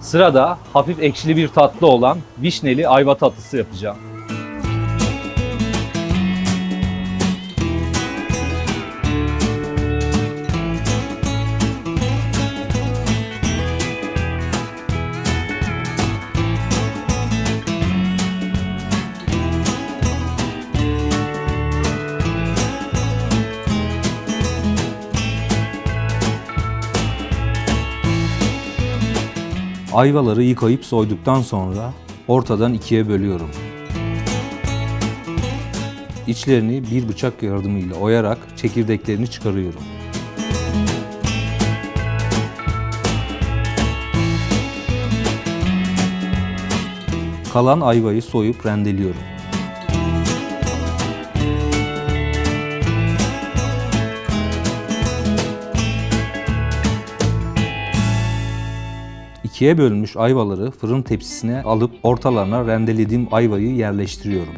Sırada hafif ekşili bir tatlı olan vişneli ayva tatlısı yapacağım. Ayvaları yıkayıp soyduktan sonra ortadan ikiye bölüyorum. İçlerini bir bıçak yardımıyla oyarak çekirdeklerini çıkarıyorum. Kalan ayvayı soyup rendeliyorum. İkiye bölünmüş ayvaları fırın tepsisine alıp ortalarına rendelediğim ayvayı yerleştiriyorum.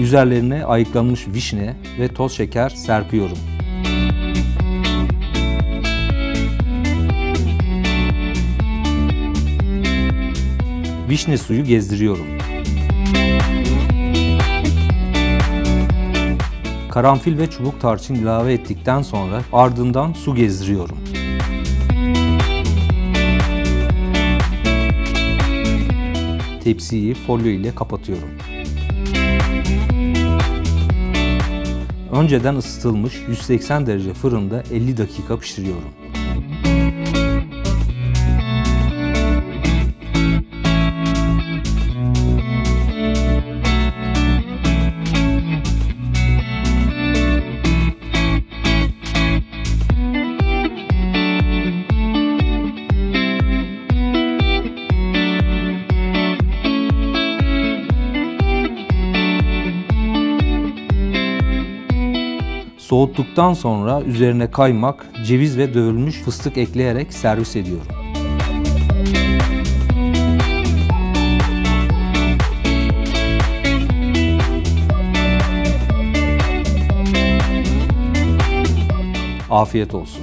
Üzerlerine ayıklanmış vişne ve toz şeker serpiyorum. Vişne suyu gezdiriyorum. Karanfil ve çubuk tarçın ilave ettikten sonra ardından su gezdiriyorum. Tepsiyi folyo ile kapatıyorum. Önceden ısıtılmış 180 derece fırında 50 dakika pişiriyorum. Soğuttuktan sonra üzerine kaymak, ceviz ve dövülmüş fıstık ekleyerek servis ediyorum. Afiyet olsun.